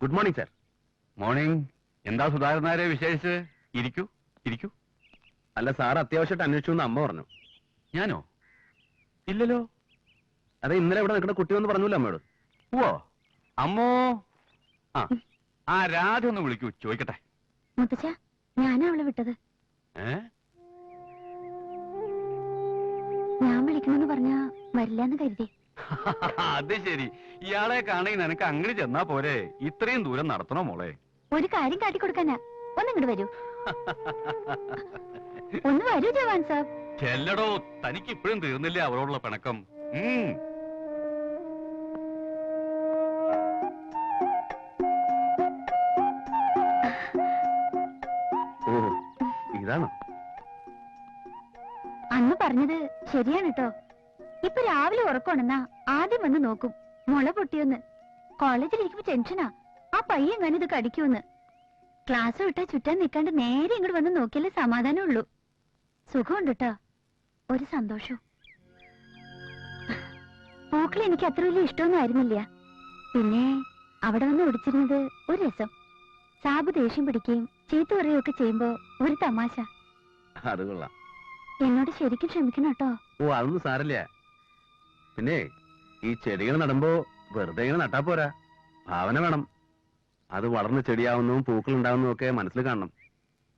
Good morning sir morning എന്താ സുധാകരനാരെ വിശേഷിച്ച്? ഇരിക്കൂ ഇരിക്കൂ. അല്ല സാർ അത്യാവശ്യമായിട്ട് അന്വേഷിച്ചു എന്ന് അമ്മ പറഞ്ഞു. ഞാനോ? ഇല്ലല്ലോ. അതെ ഇന്നലെ ഇവിടെ നിൽക്കുന്ന കുട്ടി ഒന്ന് പറഞ്ഞില്ല അമ്മയോട്. ഓ അമ്മോ? ആ. ആ രാധ ഒന്ന് വിളിക്കൂ ചോദിക്കട്ടെ. മുത്തച്ഛ ഞാനാ അവളെ വിട്ടത്. ഏ? ഞാൻ വിളിക്കണമെന്ന് പറഞ്ഞാ വരില്ലെന്ന് കരുതി. അത് ശരി. ഇയാളെ കാണി നിനക്ക് അങ്ങനെ ചെന്നാ പോരെ. ഇത്രയും ദൂരം നടത്തണോ മോളെ? ഒരു കാര്യം കാട്ടിക്കൊടുക്കാനാ. ഒന്നിങ്ങോട്ട് വരൂ. ഒന്ന് വരൂ ജവാൻ സാബ്. ചെല്ലടോ തനിക്ക് ഇപ്പോഴും തീർന്നില്ല അവരോടുള്ള പിണക്കം. ഇതാണോ? അന്ന് പറഞ്ഞത് ശരിയാണ് കേട്ടോ ഇപ്പൊ രാവിലെ ഉറക്കണെന്നാ ആദ്യം വന്ന് നോക്കും. മുള പൊട്ടിയൊന്ന്. കോളേജിൽ ഇരിക്കുമ്പോ ടെൻഷനാ. ആ പയ്യൻ എങ്ങനെ ഇത് കടിക്കുമെന്ന് ക്ലാസ് വിട്ടാ ചുറ്റാൻ നിൽക്കാണ്ട് നേരെ ഇങ്ങോട്ട് വന്ന് നോക്കിയാലേ സമാധാനം ഉള്ളൂ സുഖമുണ്ട് കേട്ടോ ഒരു സന്തോഷവും. പൂക്കൾ എനിക്ക് അത്ര വലിയ ഇഷ്ടമൊന്നും ആയിരുന്നില്ല. പിന്നെ അവിടെ വന്ന് ഒടിച്ചിരുന്നത് ഒരു രസം. സാബ് ദേഷ്യം പിടിക്കുകയും ചീത്ത പറയുകയൊക്കെ ചെയ്യുമ്പോ ഒരു തമാശ. അത് കൊള്ളാം. എന്നോട് ശരിക്കും ക്ഷമിക്കണം കേട്ടോ. ഓ അതൊന്നും സാരല്ല പിന്നെ ഈ ചെടികൾ നടുമ്പോ വെറുതെ ഇങ്ങനെ നട്ടാ പോരാ. ഭാവന വേണം. അത് വളർന്ന് ചെടിയാവുന്നതും പൂക്കൾ ഉണ്ടാവുന്നതും ഒക്കെ മനസ്സിൽ കാണണം.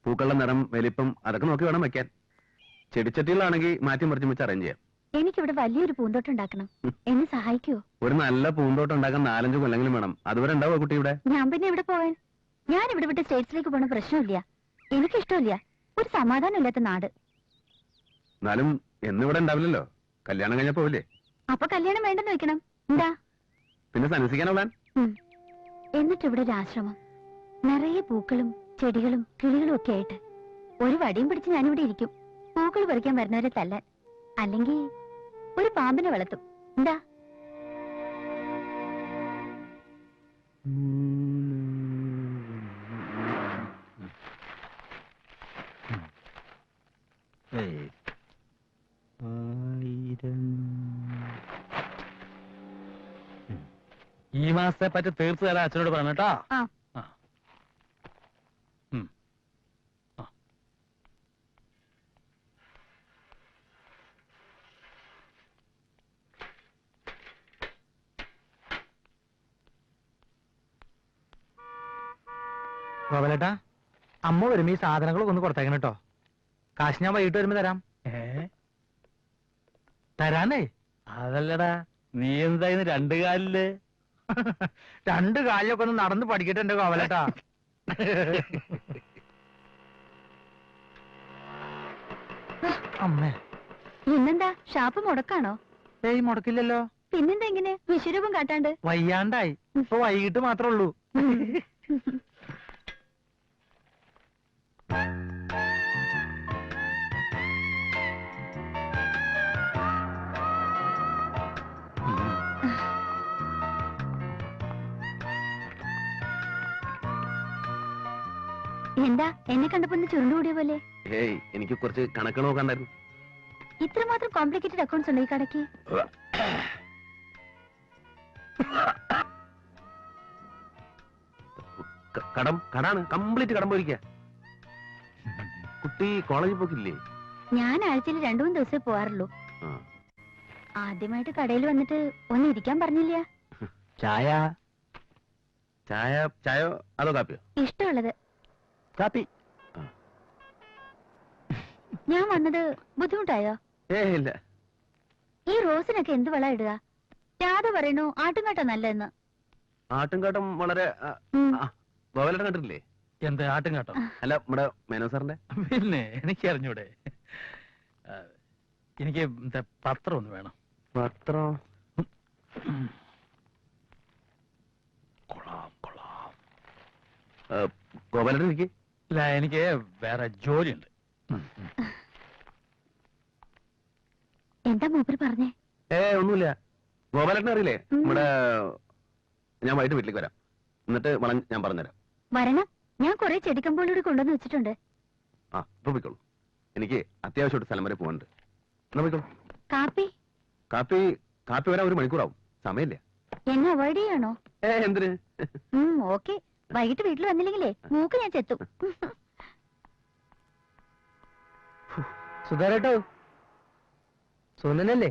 പൂക്കളുടെ നിറം വലിപ്പം അതൊക്കെ നോക്കി വേണം വെക്കാൻ. ചെടിച്ചട്ടികളാണെങ്കിൽ മാറ്റി മറിച്ച് വെച്ച് അറേഞ്ച് ചെയ്യാം. എനിക്കിവിടെ വലിയൊരു പൂന്തോട്ടം ഉണ്ടാക്കണം. എന്നെ സഹായിക്കുവോ? ഒരു നല്ല പൂന്തോട്ടം ഉണ്ടാക്കാൻ നാലഞ്ച് കൊല്ലെങ്കിലും വേണം. അതുവരെ ഉണ്ടാവോ കുട്ടി ഇവിടെ? ഞാൻ പിന്നെ ഇവിടെ പോവാൻ ഞാൻ ഇവിടെ വിട്ട് സ്റ്റേറ്റ്സിലേക്ക് പോണ പ്രശ്നമില്ല. എനിക്കിഷ്ടമില്ല. ഒരു സമാധാനമില്ലാത്ത നാട്. എന്നാലും എന്നിവിടെ ഉണ്ടാവില്ലല്ലോ. കല്യാണം കഴിഞ്ഞാ പോവില്ലേ? അപ്പൊ കല്യാണം വേണ്ടെന്ന് വെക്കണം. എന്താ? പിന്നെ സന്യസിക്കാനുള്ള എന്നിട്ട് ഇവിടെ ഒരു ആശ്രമം. നിറയെ പൂക്കളും ചെടികളും കിളികളും ഒക്കെ ആയിട്ട്. ഒരു വടിയും പിടിച്ച് ഞാനിവിടെ ഇരിക്കും. പൂക്കൾ പറിക്കാൻ വരുന്നവരെ തല്ലാൻ. അല്ലെങ്കിൽ ഒരു പാമ്പിനെ വളർത്തും. എന്താ? മാസത്തെ പറ്റി തീർത്തു തരാൻ അച്ഛനോട് പറഞ്ഞു കേട്ടോ ആ. ആ. ഉം. ആ. ഗോപാലേട്ടാ അമ്മ വരുമ്പോ ഈ സാധനങ്ങളൊക്കെ ഒന്ന് കൊടുത്തേക്കണം കേട്ടോ കാശ് ഞാൻ വൈകിട്ട് വരുമ്പോ തരാം ഏ തരാനേ അതല്ലടാ നീ എന്തായിരുന്നു രണ്ടു കാലിൽ രണ്ട് കാലിലൊക്കെ ഒന്ന് നടന്ന് പഠിക്കട്ടെ എന്റെ ഗോപാലേട്ടാ അമ്മേ. ഇന്നെന്താ? ഷാപ്പ് മുടക്കാണോ? ഏയ് മുടക്കില്ലല്ലോ. പിന്നെന്താ ഇങ്ങനെ? വിശ്വരൂപം കാട്ടാണ്ട്. വയ്യാണ്ടായി. ഇപ്പൊ വൈകിട്ട് മാത്രമേ ഉള്ളൂ. എന്താ? എന്നെ കണ്ടപ്പോ ചുരുണ്ടുകൂടിയ പോലെ. ഏയ് എനിക്ക് കുറച്ച് കണക്ക് നോക്കണ്ടായിരുന്നു ഇത്രമാത്രം കോംപ്ലിക്കേറ്റഡ് അക്കൗണ്ട്സ് ഉണ്ടോ ഈ കടക്ക് കടം കടാണ് കംപ്ലീറ്റ് കടം പോയിരിക്ക. കുട്ടി കോളേജിൽ പോക്കില്ലേ? ഞാൻ ആഴ്ചയിൽ രണ്ടു മൂന്ന് ദിവസമേ പോവാറുള്ളൂ. ആദ്യമായിട്ട് കടയിൽ വന്നിട്ട് ഒന്ന് ഇരിക്കാൻ പറഞ്ഞില്ല. ചായ? ചായ ചായോ അതോ കാപ്പിയോ? ഇഷ്ടമുള്ളത്. കാപ്പി. ഞാൻ വന്നത് ബുദ്ധിമുട്ടായോ? ഏ ഇല്ല. ഈ റോസിനൊക്കെ എന്ത് വള ഇടുക? രാധ പറയണു ആട്ടുംകാട്ടം നല്ലെന്ന് ആട്ടുംകാട്ടം വളരെ ഗോപാലേട്ടൻ കണ്ടിട്ടില്ലേ? എന്ത് ആട്ടുംകാട്ടം? അല്ല നമ്മുടെ മേനോ സാറിന്റെ? പിന്നെ എനിക്ക് അറിഞ്ഞൂടെ എനിക്ക് പത്രം ഒന്ന് വേണം. പത്രം? കൊള്ളാം കൊള്ളാം. ഗോപാലേട്ടൻ ഇരിക്കെ. ഇല്ല എനിക്ക് വേറെ ജോലിയുണ്ട്. എന്താ മൂപ്പര് പറഞ്ഞേ? ഏ ഒന്നുമില്ല. ഗോപാലേട്ടൻ അറിയില്ലേ. നമ്മുടെ ഞാൻ വൈകിട്ട് വീട്ടിലേക്ക് വരാം. എന്നിട്ട് വളം ഞാൻ പറഞ്ഞുതരാം. വരണം. ഞാൻ കൊറേ ചെടിക്കമ്പോളൂടെ കൊണ്ടുവന്ന് വെച്ചിട്ടുണ്ട്. ആ ഇപ്പൊ പോയിക്കോളൂ. എനിക്ക് അത്യാവശ്യമായിട്ട് സ്ഥലം വരെ പോകാനുണ്ട് എന്നാ പോയിക്കോളൂ. കാപ്പി? കാപ്പി കാപ്പി വരാൻ ഒരു മണിക്കൂറാവും. സമയമില്ല. എന്നെ അവോയ്ഡ് ചെയ്യാണോ? ഏ എന്തിന്? ഓക്കെ. വൈകിട്ട് വീട്ടിൽ വന്നില്ലെങ്കിലേ മൂക്ക് ഞാൻ ചെത്തും. സുധാരേട്ടോ സുനല്ലേ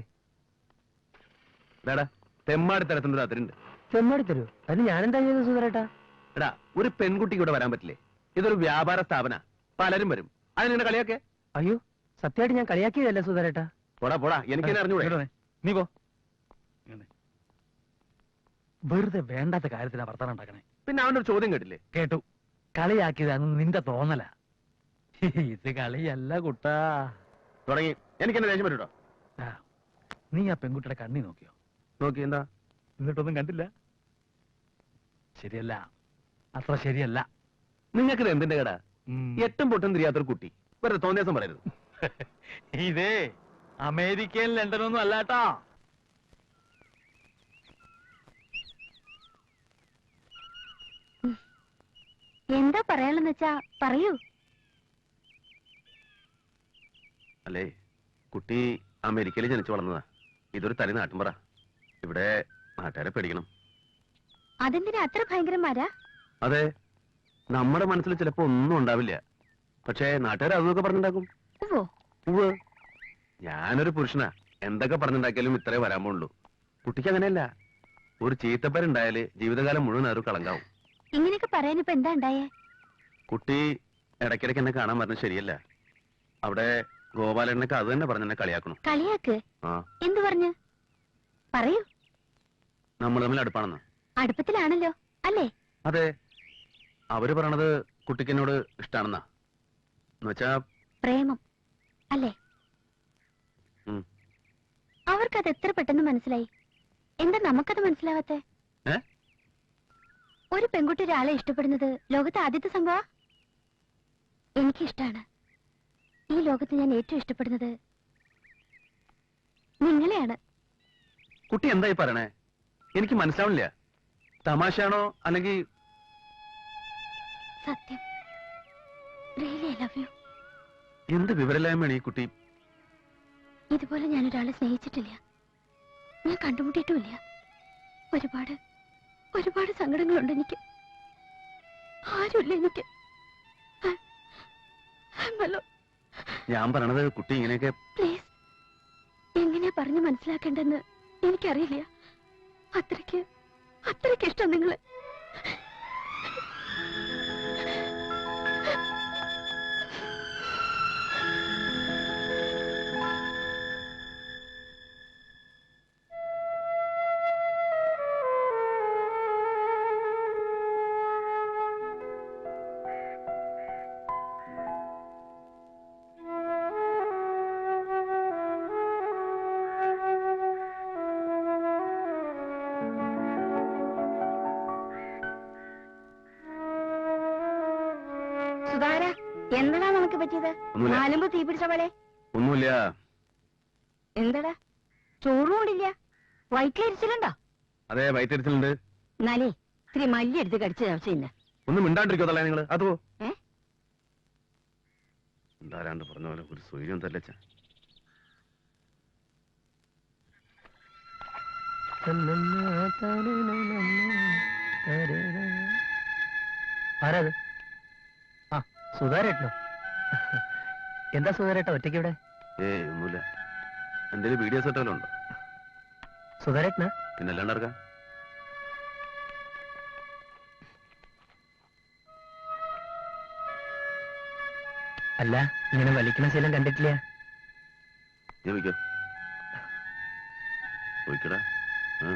എടാ തെമ്മാടി തരത്തിന്റെ രാത്രിണ്ട് ചെമ്മാടി തരൂ. അത് ഞാനെന്താ ചെയ്തത് സുധാരേട്ടാ എടാ ഒരു പെൺകുട്ടിക്ക് ഇവിടെ വരാൻ പറ്റില്ലേ? ഇതൊരു വ്യാപാര സ്ഥാപന. പലരും വരും. അതിനെ കളിയൊക്കെ അയ്യോ സത്യമായിട്ട് ഞാൻ കളിയാക്കിയതല്ല സുധാരേട്ടാ പോടാ പോടാ എനിക്ക് അറിഞ്ഞൂടെ? നീ പോ. വെറുതെ വേണ്ടാത്ത കാര്യത്തിനാ വർത്തമാനം ഉണ്ടാക്കണേ. പിന്നെ അവന്റെ ഒരു ചോദ്യം കേട്ടില്ലേ? കേട്ടു. കളിയാക്കിയത് അന്ന് നിന്റെ തോന്നല. ഇത് കളിയല്ല കുട്ടാ. തുടങ്ങി. എനിക്ക് എന്നെ ദേഷ്യം വരൂട്ടോ? ആ, നീ ആ പെൺകുട്ടിയുടെ കണ്ണി നോക്കിയോ? നോക്കി എന്താ? എന്നിട്ടൊന്നും കണ്ടില്ല. ശരിയല്ല. അത്ര ശരിയല്ല. നിങ്ങൾക്ക് എന്തിന്റെ കട? എട്ടും പൊട്ടും തിരിയാത്തൊരു കുട്ടി. വെറുതെ തോന്നിയാസം പറയരുത്. ഇതേ അമേരിക്കയിൽ ലണ്ടനൊന്നും അല്ലാട്ടാ. എന്താ പറയാനെന്ന് വെച്ചാ പറയൂ. അല്ലേ കുട്ടി അമേരിക്കയിൽ ജനിച്ചു വളർന്നതാ. ഇതൊരു തനി നാട്ടുമ്പറ. ഇവിടെ നാട്ടുകാരെ പേടിക്കണം. അതെന്തിനാ അത്ര ഭയങ്കരന്മാരാ? അതെ നമ്മുടെ മനസ്സിൽ ചിലപ്പോ ഒന്നും ഉണ്ടാവില്ല. പക്ഷേ നാട്ടുകാർ അതൊക്കെ പറഞ്ഞിട്ടുണ്ടാക്കും ഞാനൊരു പുരുഷനാ. എന്തൊക്കെ പറഞ്ഞുണ്ടാക്കിയാലും ഇത്രേ വരാൻ പോണുള്ളൂ. കുട്ടിക്ക് അങ്ങനെയല്ല. ഒരു ചീത്തപ്പേരുണ്ടായാൽ ജീവിതകാലം മുഴുവൻ അവർ കളങ്കാവും. ഇങ്ങനെയൊക്കെ പറയാനിപ്പോ എന്താ ഉണ്ടായേ? കുട്ടി ഇടയ്ക്കിടയ്ക്ക് എന്നെ കാണാൻ പറഞ്ഞ ശരിയല്ല. അവിടെ ഗോപാലനൊക്കെ അത് തന്നെ പറഞ്ഞെന്നെ കളിയാക്കണം. കളിയാക്ക്? ആ. എന്തു പറഞ്ഞു? പറയൂ. നമ്മൾ തമ്മിൽ അടുപ്പാണെന്ന്. അടുപ്പത്തിലാണല്ലോ അല്ലേ? അതെ. അവർ പറഞ്ഞത് കുട്ടിക്ക് എന്നോട് ഇഷ്ടാണെന്നാ. എന്നുവെച്ചാ പ്രേമം അല്ലേ? ഉം. അവർക്കത് എത്ര പെട്ടെന്ന് മനസ്സിലായി? എന്താ നമുക്കത് മനസ്സിലാവാത്തെ? ഏ? ഒരു പെൺകുട്ടി ഒരാളെ ഇഷ്ടപ്പെടുന്നത് ലോകത്തെ ആദ്യത്തെ സംഭവ എനിക്കിഷ്ടാണ്. ഈ ലോകത്ത് ഞാൻ ഏറ്റവും ഇഷ്ടപ്പെടുന്നത് നിങ്ങളെയാണ്. കുട്ടി എന്തായി പറയണേ? എനിക്ക് മനസ്സിലാവണില്ല. തമാശയാണോ അല്ലെങ്കിൽ സത്യം. റിയലി ഐ ലവ് യു എന്ത് വിവരലായ്മയാണ് ഈ കുട്ടി? ഇതുപോലെ ഞാൻ ഒരാളെ സ്നേഹിച്ചിട്ടില്ല. ഞാൻ കണ്ടുമുട്ടിയിട്ടുമില്ല. ഒരുപാട് ഒരുപാട് സങ്കടങ്ങളുണ്ട് എനിക്ക്. ആരുമില്ല എനിക്ക്. ഞാൻ പറഞ്ഞത് കുട്ടി ഇങ്ങനെയൊക്കെ പ്ലീസ് എങ്ങനെ പറഞ്ഞ് മനസ്സിലാക്കേണ്ടെന്ന് എനിക്കറിയില്ല. അത്രയ്ക്ക് അത്രയ്ക്ക് ഇഷ്ടം നിങ്ങൾ. എന്താടാ? ചോറും കൊണ്ടില്ല വയറ്റിലരിച്ചിലുണ്ടോ? അതെ വയറ്റിരിച്ചിലുണ്ട് എന്നാലേ ഇത്തിരി മല്ലി എടുത്ത് കടിച്ച ചവച്ചില്ല ഒന്നും മിണ്ടാണ്ടിരിക്കോ തള്ളേ നിങ്ങൾ? അതോ? എന്താരാണ്ട് പറഞ്ഞ പോലെ ഒരു സൂര്യം തല്ലച്ച ആരാത്? ആ സുധാരേട്ടനോ? എന്താ സുധാരേട്ട ഒറ്റയ്ക്ക് ഇവിടെ? ഏ ഒന്നുമില്ല. എന്തെങ്കിലും വീഡിയോസ് ഇട്ടാലും ഉണ്ടോ? സുധാരേട്ടനാ? പിന്നെ അല്ലാണ്ട് ഇറക്കാം അല്ല ഇങ്ങനെ വലിക്കണ ശീലം കണ്ടിട്ടില്ല. ഞാൻ വയ്ക്കോ. പോയിക്കടാ. ആ.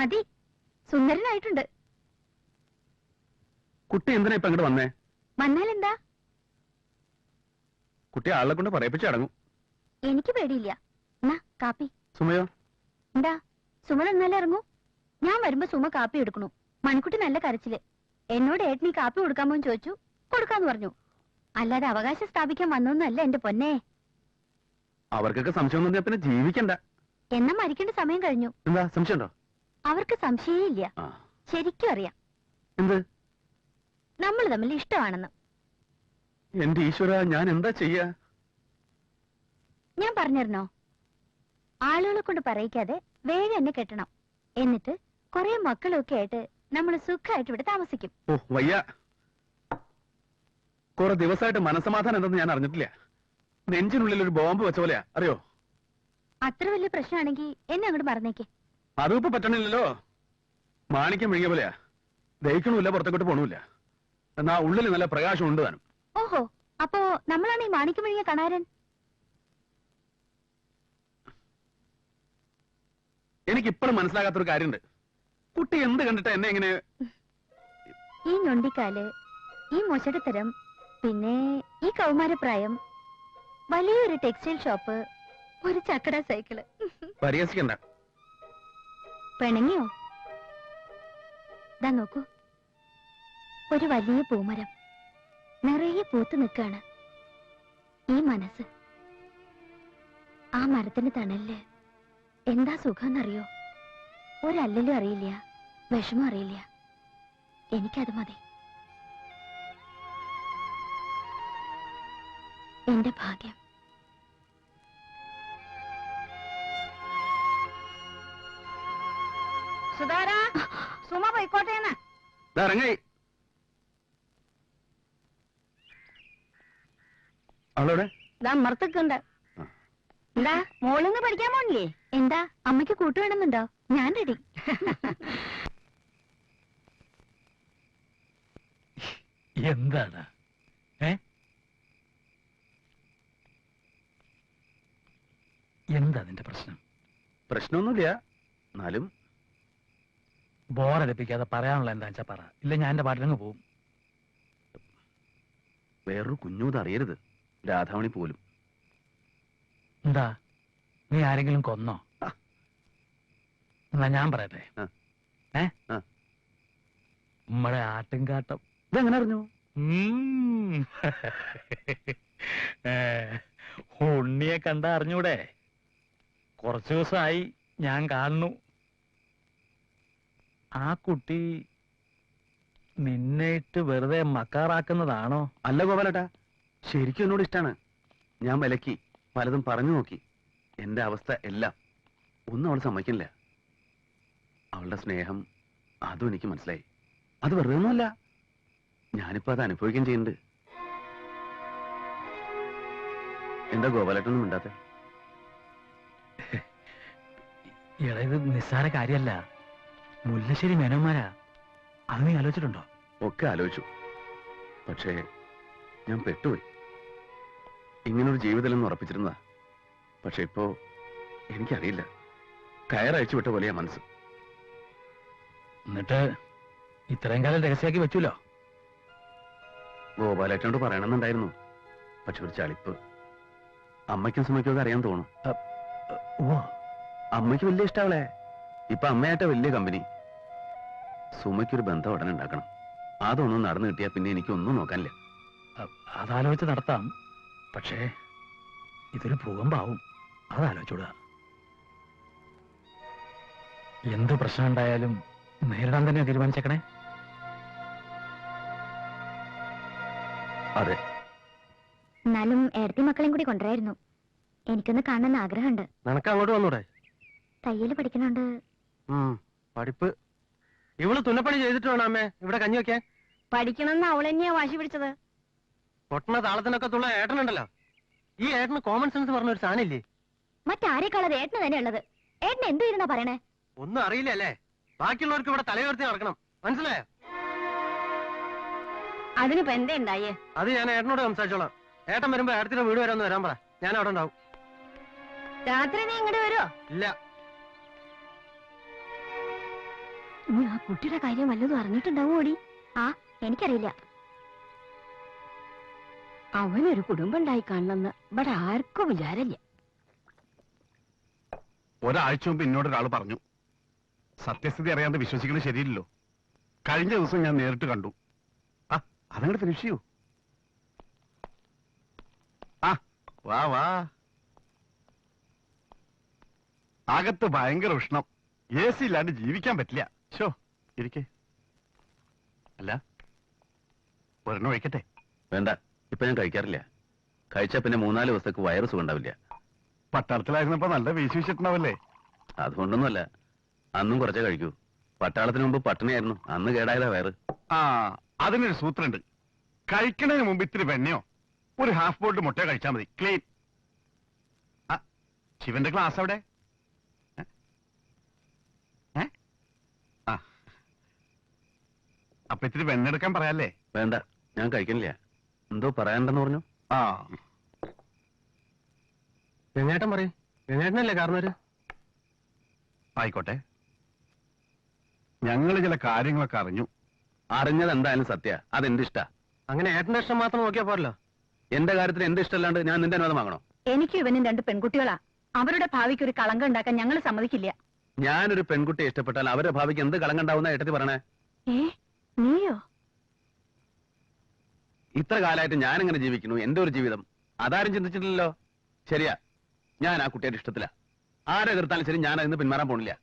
മതി. സുന്ദരനായിട്ടുണ്ട്. കുട്ടി എന്തിനാ ഇപ്പൊ അങ്ങോട്ട് വന്നേ? വന്നാലെന്താ? കുട്ടി ആളെ കൊണ്ട് പറയിപ്പിച്ച് അടങ്ങും. എനിക്ക് പേടിയില്ല. എന്നാ കാപ്പി. സുമയോ? എന്താ? സുമ എന്നാലും ഇറങ്ങൂ. ഞാൻ വരുമ്പോ സുമ കാപ്പി എടുക്കണു. മണിക്കുട്ടി നല്ല കരച്ചിൽ. എന്നോട് ഏട്ടനീ കാപ്പി കൊടുക്കാമോ എന്ന് ചോദിച്ചു. കൊടുക്കാന്ന് പറഞ്ഞു. അല്ലാതെ അവകാശം സ്ഥാപിക്കാൻ വന്നൊന്നല്ല എന്റെ പൊന്നെ. അവർക്കൊക്കെ സംശയം തോന്നിയാ പിന്നെ ജീവിക്കണ്ട. എന്നാ മരിക്കേണ്ട സമയം കഴിഞ്ഞു. എന്താ? സംശയമുണ്ടോ? അവർക്ക് സംശയമില്ല. ഇല്ല ശരിക്കും അറിയാം. എന്ത്? നമ്മൾ തമ്മിൽ ഇഷ്ടമാണെന്ന്. എന്റെ ഈശ്വര ഞാൻ എന്താ ചെയ്യാ? ഞാൻ പറഞ്ഞിരുന്നോ? ആളുകളെ കൊണ്ട് പറയിക്കാതെ വേഗം എന്നെ കെട്ടണം. എന്നിട്ട് കൊറേ മക്കളൊക്കെ ആയിട്ട് നമ്മൾ സുഖമായിട്ട് ഇവിടെ താമസിക്കും. ഓ വയ്യ. കുറെ ദിവസമായിട്ട് മനസമാധാനം എന്തെന്ന് ഞാൻ അറിഞ്ഞിട്ടില്ല. നെഞ്ചിനുള്ളിൽ ഒരു ബോംബ് വെച്ച പോലെയാ. അറിയോ? അത്ര വലിയ പ്രശ്നമാണെങ്കിൽ എന്നെ അങ്ങോട്ട് മറന്നേക്ക്. അതും ഇപ്പൊ പറ്റണില്ലല്ലോ. മാണിക്യം വിഴുങ്ങിയ പോലെയാ. ദഹിക്കണമില്ല പുറത്തേക്കോട്ട് പോണമില്ല. എന്നാ ഉള്ളിൽ നല്ല പ്രകാശം ഉണ്ട് താനും. ഓഹോ അപ്പോ നമ്മളാണ് ഈ മാണിക്കുമഴിയ കണാരൻ? എനിക്ക് ഇപ്പോഴും മനസ്സിലാകാത്തൊരു കാര്യമുണ്ട്. കുട്ടി എന്ത് കണ്ടിട്ട് എന്നെ എങ്ങനെ ഈ ഞൊണ്ടിക്കാൽ ഈ മൊശടത്തരം പിന്നെ ഈ കൗമാരപ്രായം വലിയൊരു ടെക്സ്റ്റൈൽ ഷോപ്പ് ഒരു ചക്കട സൈക്കിൾ. പരിഹസിക്കണ്ട. പിണങ്ങിയോ? ദാ നോക്കൂ. ഒരു വലിയ പൂമരം. നിറയെ പൂത്ത് നിൽക്കാണ് ഈ മനസ്സ്. ആ മരത്തിന് തണലിൽ എന്താ സുഖമെന്നറിയോ? ഒരല്ലലും അറിയില്ല. വിഷമം അറിയില്ല. എനിക്കത് മതി. എന്റെ ഭാഗ്യം. സുധാര സുമ പോയിക്കോട്ടേന്ന്. ഇറങ്ങി. അവളോടെ ഇതാ അമ്മർത്തക്കുണ്ട് എന്താ മോളിന്ന് പഠിക്കാൻ പോണില്ലേ? എന്താ അമ്മയ്ക്ക് കൂട്ടുവേണമെന്നുണ്ടോ ഞാൻ റെഡി. എന്താണ് എന്താ നിന്റെ പ്രശ്നം? പ്രശ്നമൊന്നുമില്ല. എന്നാലും ബോറടിപ്പിക്കാതെ പറയാനുള്ള എന്താ വെച്ചാ പറ. ഇല്ല ഞാൻ എന്റെ പാട്ടിലങ്ങ് പോവും. വേറൊരു കുഞ്ഞൂത് അറിയരുത്. രാധാമണി പോലും. എന്താ? നീ ആരെങ്കിലും കൊന്നോ? എന്നാ ഞാൻ പറയട്ടെ. ഏ. നമ്മടെ ആട്ടിൻകാട്ടം. ഇതെങ്ങനെ അറിഞ്ഞു? ഉണ്ണിയെ കണ്ട അറിഞ്ഞൂടെ? കുറച്ചു ദിവസമായി ഞാൻ കാണുന്നു. ആ കുട്ടി നിന്നേട്ട് വെറുതെ മക്കാറാക്കുന്നതാണോ? അല്ല ഗോപാലേട്ടാ ശരിക്കും എന്നോട് ഇഷ്ടാണ്. ഞാൻ വിലക്കി പലതും പറഞ്ഞു നോക്കി. എന്റെ അവസ്ഥ എല്ലാം ഒന്നും അവൾ സമ്മതിക്കില്ല അവളുടെ സ്നേഹം അതും എനിക്ക് മനസ്സിലായി. അത് വെറുതെ ഒന്നുമല്ല ഞാനിപ്പോ അത് അനുഭവിക്കുകയും ചെയ്യുന്നുണ്ട്. എന്താ ഗോപാലേട്ടൊന്നും മിണ്ടാത്ത? ഇത് നിസ്സാര കാര്യല്ല മുല്ലശ്ശേരി മേനോന്മാരാ? അത് നീ ആലോചിച്ചിട്ടുണ്ടോ? ഒക്കെ ആലോചിച്ചു. പക്ഷേ ഞാൻ പെട്ടുപോയി. ഇങ്ങനൊരു ജീവിതം ഉറപ്പിച്ചിരുന്നതാ. പക്ഷെ ഇപ്പോ എനിക്കറിയില്ല. കയറയച്ചു വിട്ട പോലെയാ മനസ്സ്. എന്നിട്ട് ഇത്രയും കാലം രഹസ്യമാക്കി വെച്ചല്ലോ ഗോപാലേട്ടനോട് പറയണമെന്നുണ്ടായിരുന്നു. പക്ഷെ ഒരു ചളിപ്പ്. അമ്മയ്ക്കും സുമയ്ക്കും ഒക്കെ അറിയാൻ തോന്നും. അമ്മയ്ക്ക് വലിയ ഇഷ്ടാവളെ. ഇപ്പൊ അമ്മയായിട്ട വലിയ കമ്പനി സുമയ്ക്കൊരു ബന്ധം ഉടനെ ഉണ്ടാക്കണം. അതൊന്നും നടന്നു കിട്ടിയാ പിന്നെ എനിക്ക് ഒന്നും നോക്കാനില്ല. അതാലോചിച്ച് നടത്താം. പക്ഷേ ഇതൊരു ഭൂകമ്പാവും. അതാലോചിച്ചൂടുക എന്ത് പ്രശ്നം ഉണ്ടായാലും നേരിടാൻ തന്നെ തീരുമാനിച്ചേക്കണേ. അതെ. എന്നാലും ഏടത്തി മക്കളെയും കൂടി കൊണ്ടുവരായിരുന്നു. എനിക്കൊന്ന് കാണണമെന്ന് ആഗ്രഹമുണ്ട്. നിനക്ക് അങ്ങോട്ട് വന്നൂടെ? തയ്യൽ പഠിക്കണോണ്ട്. പഠിപ്പ്. ഇവൾ തുന്നപ്പണി ചെയ്തിട്ട് വേണം അമ്മേ? ഇവിടെ കഞ്ഞി വെക്കാൻ? പഠിക്കണമെന്ന് അവൾ തന്നെയാ വാശി പിടിച്ചത്. പൊട്ടണ താളത്തിനൊക്കെ തുള്ള ഏട്ടനുണ്ടല്ലോ. ഈ ഏട്ടന് കോമൺ സെൻസ് പറഞ്ഞ ഒരു സാധനമില്ലേ? മറ്റാരെക്കാളത് ഏട്ടന് തന്നെ ഉള്ളത്. ഏട്ടൻ എന്ത് ഇരുന്നാ പറയണേ? ഒന്നും അറിയില്ല അല്ലേ? ബാക്കിയുള്ളവർക്ക് ഇവിടെ തലയുയർത്തി നടക്കണം. മനസ്സിലായോ? അതിനിപ്പോ എന്തേ ഉണ്ടായേ? അത് ഞാൻ ഏട്ടനോട് സംസാരിച്ചോളാം. ഏട്ടൻ വരുമ്പോ ഏട്ടത്തിന്റെ വീട് വരെ ഒന്ന് വരാൻ പറ. ഞാൻ അവിടെ ഉണ്ടാവും. രാത്രി നീ ഇങ്ങോട്ട് വരുമോ ഇല്ല. നീ ആ കുട്ടിയുടെ കാര്യം വല്ലതും അറിഞ്ഞിട്ടുണ്ടാവും ഓടി ആ എനിക്കറിയില്ല. അവനൊരു കുടുംബം ഉണ്ടായി കാണണമെന്ന് ഇവിടെ ആർക്കും വിചാരമില്ല. ഒരാഴ്ച മുമ്പ് എന്നോട് ഒരാൾ പറഞ്ഞു സത്യസ്ഥിതി അറിയാതെ വിശ്വസിക്കുന്നത് ശരിയില്ലല്ലോ. കഴിഞ്ഞ ദിവസം ഞാൻ നേരിട്ട് കണ്ടു. ആ അതങ്ങോട്ട് ഫിനിഷ് ചെയ്യൂ. ആ വാ വാ. അകത്ത് ഭയങ്കര ഉഷ്ണം. എ സി ഇല്ലാണ്ട് ജീവിക്കാൻ പറ്റില്ല. ഷോ ഇരിക്കേ. അല്ല ഒരെണ്ണം ഒഴിക്കട്ടെ. വേണ്ട ഇപ്പൊ ഞാൻ കഴിക്കാറില്ല. കഴിച്ചാ പിന്നെ മൂന്നാൽ ദിവസത്തേക്ക് വയറ് സുഖം ഉണ്ടാവില്ല പട്ടാളത്തിലായിരുന്നപ്പോ നല്ല വീശി വെച്ചിട്ടുണ്ടാവല്ലേ അതുകൊണ്ടൊന്നുമല്ല. അന്നും കുറച്ചേ കഴിക്കൂ. പട്ടാളത്തിന് മുമ്പ് പട്ടിണിയായിരുന്നു. അന്ന് കേടായതാ വയറ്. ആ അതിനൊരു സൂത്രണ്ട് കഴിക്കണതിന് മുമ്പ് ഇത്തിരി വെണ്ണയോ? ഒരു ഹാഫ് ബോട്ടിൽ മുട്ടയോ കഴിച്ചാൽ മതി. ക്ലീൻ. ആ ശിവന്റെ ക്ലാസ് അവിടെ ഏ? ഏ? ആ അപ്പൊ ഇത്തിരി വെണ്ണെടുക്കാൻ പറയാല്ലേ? വേണ്ട ഞാൻ കഴിക്കണില്ല. എന്തോ പറയാനുണ്ടെന്ന് പറഞ്ഞു. ആ. ഗംഗേട്ടൻ പറയും. ഗംഗേട്ടനല്ലേ കാരണവര്? ആയിക്കോട്ടെ. ഞങ്ങൾ ചില കാര്യങ്ങളൊക്കെ അറിഞ്ഞു. അറിഞ്ഞത് എന്തായാലും സത്യ. അതെന്റെ ഇഷ്ടാ. അങ്ങനെ ഏട്ടന്റെ ഇഷ്ടം മാത്രം നോക്കിയാ പോരല്ലോ. എന്റെ കാര്യത്തിൽ എന്റെ ഇഷ്ടമല്ലാണ്ട് ഞാൻ നിന്റെ അനുവാദം വാങ്ങണോ? എനിക്ക് ഇവനും രണ്ട് പെൺകുട്ടികളാ. അവരുടെ ഭാവിക്ക് ഒരു കളങ്കം ഉണ്ടാക്കാൻ ഞങ്ങൾ സമ്മതിക്കില്ല. ഞാനൊരു പെൺകുട്ടിയെ ഇഷ്ടപ്പെട്ടാൽ അവരുടെ ഭാവിക്ക് എന്ത് കളങ്കണ്ടാവുന്ന ഏട്ടത്തി പറയണേ? ഏ? നീയോ? ഇത്ര കാലമായിട്ട് ഞാൻ എങ്ങനെ ജീവിക്കുന്നു? എന്റെ ഒരു ജീവിതം. അതാരും ചിന്തിച്ചിട്ടില്ലല്ലോ. ശരിയാ. ഞാൻ ആ കുട്ടിയുടെ ഇഷ്ടത്തില. ആരെ എതിർത്താലും ശരി ഞാൻ അതിന് പിന്മാറാൻ പോണില്ല.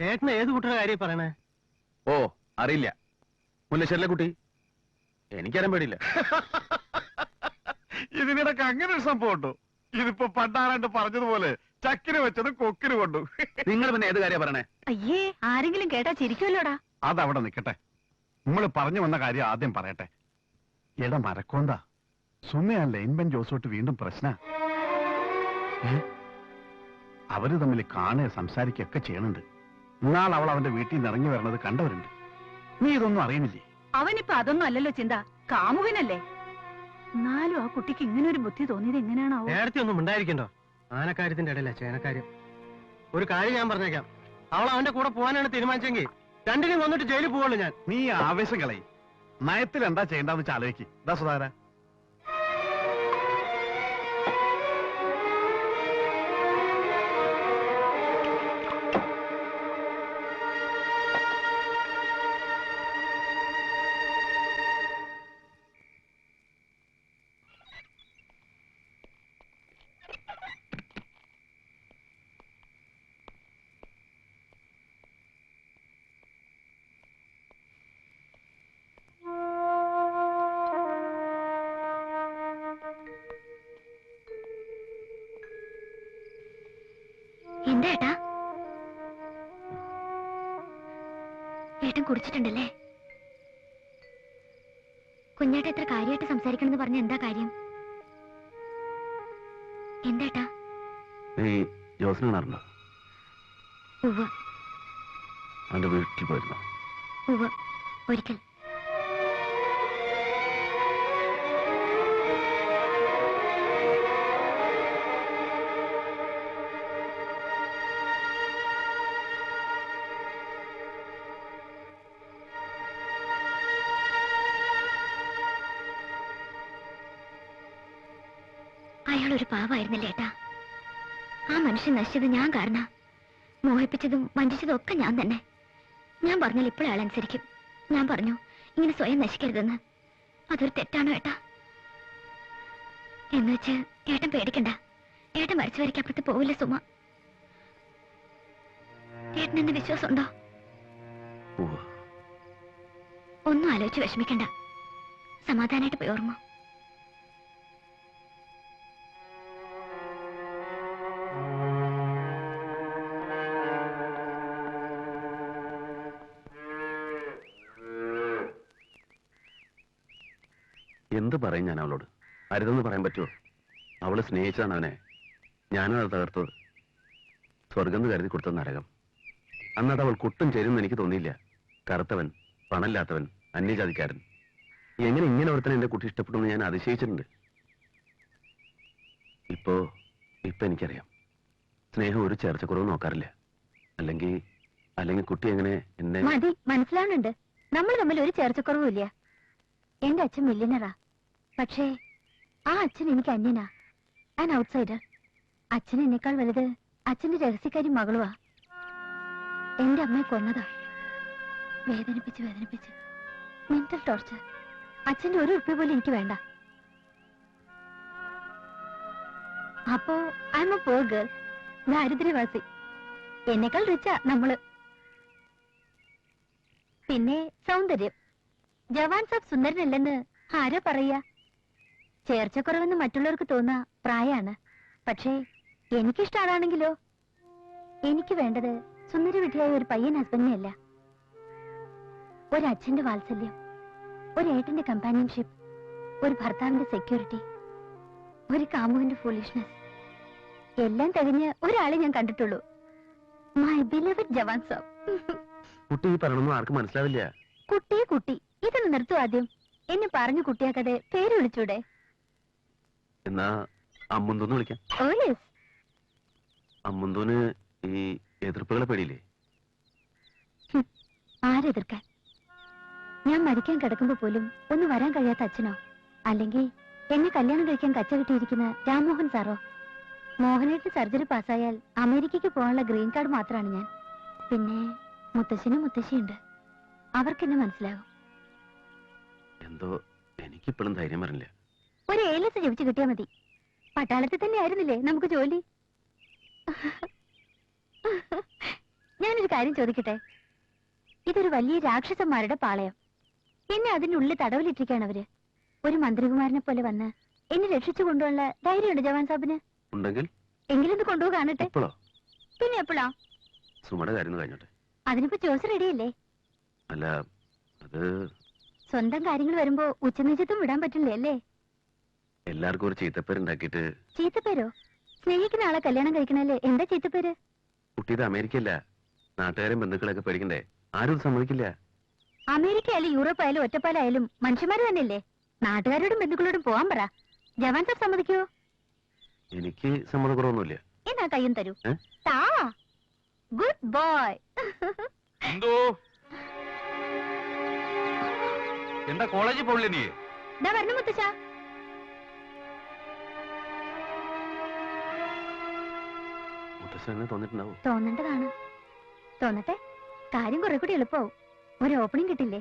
ഏട്ടന് ഏത് കുട്ടിയുടെ കാര്യം പറയണേ? ഓ അറിയില്ല. മുല്ലശ്ശേരിലെ കുട്ടി. എനിക്കറിയാൻ പേടിയില്ല. ഇതിനിടക്ക് അങ്ങനെ ഒരു സംഭവം ഉണ്ടോ? ഇതിപ്പോ പണ്ടാരാണ്ട് പറഞ്ഞതുപോലെ ചക്കിന് വെച്ചത് കൊക്കിന് കൊണ്ടു. നിങ്ങൾ പിന്നെ ഏത് കാര്യം പറയണേ? അയ്യേ ആരെങ്കിലും കേട്ടാ ചിരിക്കുമല്ലോടാ അതവിടെ നിൽക്കട്ടെ നമ്മൾ പറഞ്ഞു വന്ന കാര്യം ആദ്യം പറയട്ടെ. എടാ മരക്കോന്താ സുമയാ ലൈൻമൻ ജോസോട്ട് വീണ്ടും പ്രശ്ന? അവർ തമ്മിൽ കാണുക സംസാരിക്കുകയൊക്കെ ചെയ്യണുണ്ട്. ഇന്നാൾ അവൾ അവന്റെ വീട്ടിൽ നിന്ന് ഇറങ്ങി വരണത് കണ്ടവരുണ്ട്. നീ ഇതൊന്നും അറിയുന്നില്ലേ? അവനിപ്പോ അതൊന്നും അല്ലല്ലോ ചിന്ത. കാമുകനല്ലേ? എന്നാലും ആ കുട്ടിക്ക് ഇങ്ങനെ ഒരു ബുദ്ധി തോന്നിയത് എങ്ങനെയാണോ നേരത്തെ ഒന്നും ഉണ്ടായിരിക്കണ്ടോ ആനക്കാര്യത്തിന്റെ ഇടയിലാ ചേനക്കാര്യം. ഒരു കാര്യം ഞാൻ പറഞ്ഞേക്കാം. അവൾ അവന്റെ കൂടെ പോകാനാണ് തീരുമാനിച്ചെങ്കിൽ രണ്ടിനും വന്നിട്ട് ജയിലിൽ പോവുള്ളൂ ഞാൻ. നീ ആവേശം കളയി. നയത്തിൽ എന്താ ചെയ്യേണ്ടെന്ന് വെച്ചാൽ ആലോചിക്ക്. ദാ സുധാര ഏട്ടൻ കുടിച്ചിട്ടുണ്ടല്ലേ? കുഞ്ഞേട്ട എത്ര കാര്യമായിട്ട് സംസാരിക്കണമെന്ന് പറഞ്ഞ എന്താ കാര്യം? എന്താ നീ ജോസിനെ കാണാറുണ്ടോ? ഉവ്വ്. അവന്റെ വീട്ടിൽ പോയിരുന്നോ. ഒരിക്കൽ. ഒരു പാവായിരുന്നില്ലേ ഏട്ടാ? ആ മനുഷ്യൻ നശിച്ചത് ഞാൻ കാരണ. മോഹിപ്പിച്ചതും വഞ്ചിച്ചതും ഒക്കെ ഞാൻ തന്നെ. ഞാൻ പറഞ്ഞാൽ ഇപ്പോഴും അയാൾ അനുസരിക്കും. ഞാൻ പറഞ്ഞു ഇങ്ങനെ സ്വയം നശിക്കരുതെന്ന്. അതൊരു തെറ്റാണോ ഏട്ടാ? എന്ന് വെച്ച് ഏട്ടൻ പേടിക്കണ്ട. ഏട്ടൻ മരിച്ചു വരയ്ക്ക് അപ്പുറത്ത് പോവില്ല സുമ. ഏട്ടൻ എന്നെ വിശ്വാസമുണ്ടോ. ഒന്നും ആലോചിച്ച് വിഷമിക്കണ്ട. സമാധാനായിട്ട് പോയി ഓർമ്മ എന്ത് പറയും ഞാൻ അവളോട്? അരുതെന്ന് പറയാൻ പറ്റുമോ അവൾ സ്നേഹിച്ചാണ് അവനെ. ഞാനും അത് തകർത്തത്. സ്വർഗം കരുതി കൊടുത്ത നരകം. അന്നത് അവൾ കുട്ടും ചേരുമെന്ന് എനിക്ക് തോന്നിയില്ല. കറുത്തവൻ പണമില്ലാത്തവൻ അന്യജാതിക്കാരൻ. എങ്ങനെ ഇങ്ങനെ ഒരുത്തനെ എന്റെ കുട്ടി ഇഷ്ടപ്പെട്ടു എന്ന് ഞാൻ അതിശയിച്ചിട്ടുണ്ട്. ഇപ്പോ ഇപ്പൊ എനിക്കറിയാം. സ്നേഹം ഒരു ചേർച്ചക്കുറവ് നോക്കാറില്ല. അല്ലെങ്കിൽ അല്ലെങ്കിൽ കുട്ടി എങ്ങനെ എന്നെ മതി മനസ്സിലാവുന്നുണ്ട്. നമ്മൾ തമ്മിൽ ഒരു ചേർച്ചക്കുറവുമില്ല. എന്റെ അച്ഛൻ മില്യനറാ പക്ഷേ ആ അച്ഛൻ എനിക്ക് അന്യനാ. ആൻ ഔട്ട്സൈഡർ അച്ഛൻ എന്നെക്കാൾ വലുത് അച്ഛന്റെ രഹസ്യക്കാരി മകളുവാ. എന്റെ അമ്മയെ കൊന്നതാ. വേദനിപ്പിച്ച് വേദനിപ്പിച്ച്. മെന്റൽ ടോർച്ചർ അച്ഛന്റെ ഒരു ഉറുപ്പ്യ പോലും എനിക്ക് വേണ്ട. അപ്പോ I am a poor girl ദാരിദ്ര്യവാസി. എന്നെക്കാൾ റിച്ചാ നമ്മൾ. പിന്നെ സൗന്ദര്യം. ജവാൻ സാബ് സുന്ദരനല്ലെന്ന് ആരോ പറയാ? ചേർച്ചക്കുറവെന്ന് മറ്റുള്ളവർക്ക് തോന്നാ പ്രായാണ്. പക്ഷേ എനിക്കിഷ്ടം അതാണെങ്കിലോ എനിക്ക് വേണ്ടത് സുന്ദരവിധിയായ ഒരു പയ്യൻ ഹസ്ബൻഡിനെയല്ല ഒരു അച്ഛന്റെ വാത്സല്യം ഒരു ഏട്ടന്റെ കമ്പാനിയൻഷിപ്പ് ഒരു ഭർത്താവിന്റെ സെക്യൂരിറ്റി ഒരു കാമുവിന്റെ ഫൂളിഷ്നെസ് എല്ലാം തികഞ്ഞ് ഒരാളെ ഞാൻ കണ്ടിട്ടുള്ളൂ. മൈ ബിലവഡ് ജവാൻ സാബ് കുട്ടി ഈ ആർക്കും മനസ്സിലാവില്ല. കുട്ടിയെ കുട്ടി ഇതൊന്ന് നിർത്തു ആദ്യം. എന്നെ പറഞ്ഞു കുട്ടിയാക്കാതെ പേര് വിളിച്ചൂടെ? എന്നാ അമ്മുന്തോന്ന് വിളിക്കാം. അമ്മുന്തോന് ഈ എതിർപ്പുകളെ പേടിയില്ലേ? ആരെതിർക്കാൻ? ഞാൻ മരിക്കാൻ കിടക്കുമ്പോ പോലും ഒന്ന് വരാൻ കഴിയാത്ത അച്ഛനോ? അല്ലെങ്കിൽ എന്നെ കല്യാണം കഴിക്കാൻ കച്ച കിട്ടിയിരിക്കുന്ന രാംമോഹൻ സാറോ? മോഹനേട്ട് സർജറി പാസ്സായാൽ അമേരിക്കയ്ക്ക് പോകാനുള്ള ഗ്രീൻ കാർഡ് മാത്രമാണ് ഞാൻ. പിന്നെ മുത്തശ്ശനും മുത്തശ്ശിയുണ്ട്. അവർക്കെന്നെ മനസ്സിലാകും. എന്തോ എനിക്കിപ്പോഴും ധൈര്യം വരില്ല ഒരു ഏലസ് ജപിച്ചു കിട്ടിയാ മതി. പട്ടാളത്തിൽ തന്നെ ആയിരുന്നില്ലേ നമുക്ക് ജോലി? ഞാനൊരു കാര്യം ചോദിക്കട്ടെ? ഇതൊരു വലിയ രാക്ഷസന്മാരുടെ പാളയം. എന്നെ അതിനുള്ളിൽ തടവിലിട്ടിരിക്കാണ് അവർ. ഒരു മന്ത്രികുമാരനെ പോലെ വന്ന് എന്നെ രക്ഷിച്ചു കൊണ്ടുള്ള ധൈര്യമുണ്ട് ജവാൻ സാബിന്? ഉണ്ടെങ്കിൽ? എങ്കിലൊന്ന് കൊണ്ടുപോയി കാണട്ടെ. പിന്നെ എപ്പോഴാ? സുമയുടെ കാര്യം കഴിഞ്ഞോട്ടെ. അതിനിപ്പോ ജോസ് റെഡിയല്ലേ? അല്ല അത് സ്വന്തം കാര്യങ്ങൾ വരുമ്പോ ഉച്ചനീചത്വം വിടാൻ പറ്റില്ലേ അല്ലേ? എല്ലാവർക്കും ഒരു ചീത്തപ്പേരുണ്ടാക്കിട്ട് ചീത്തപ്പേരോ? സ്നേഹിക്കുന്ന ആളെ കല്യാണം കഴിക്കണല്ലേ? എന്താ ചീത്തപ്പേര്? കുട്ടി ഇത് അമേരിക്കയല്ല. നാട്ടുകാരും ബന്ധുക്കളൊക്കെ പേടിക്കണ്ടേ? ആരും സമ്മതിക്കില്ല. അമേരിക്ക ആയാലും യൂറോപ്പ് ആയാലും ഒറ്റപ്പാലായാലും മനുഷ്യന്മാര് തന്നെയല്ലേ? നാട്ടുകാരോടും ബന്ധുക്കളോടും പോവാൻ പറ. ജവാൻ സാർ സമ്മതിക്കോ? എനിക്ക് സമ്മതക്കുറവൊന്നുമില്ല. എന്നാ കയ്യും തരൂ? താ ഗുഡ് ബോയ്. എന്തോ? എന്താ കോളേജിൽ പോണില്ലേ നീ? ഇതാ വരണം മുത്തശ്ശ. തോന്നേണ്ടതാണ്. തോന്നട്ടെ? കാര്യം കുറെ കൂടി എളുപ്പമാവും ഒരു ഓപ്പണിംഗ് കിട്ടില്ലേ?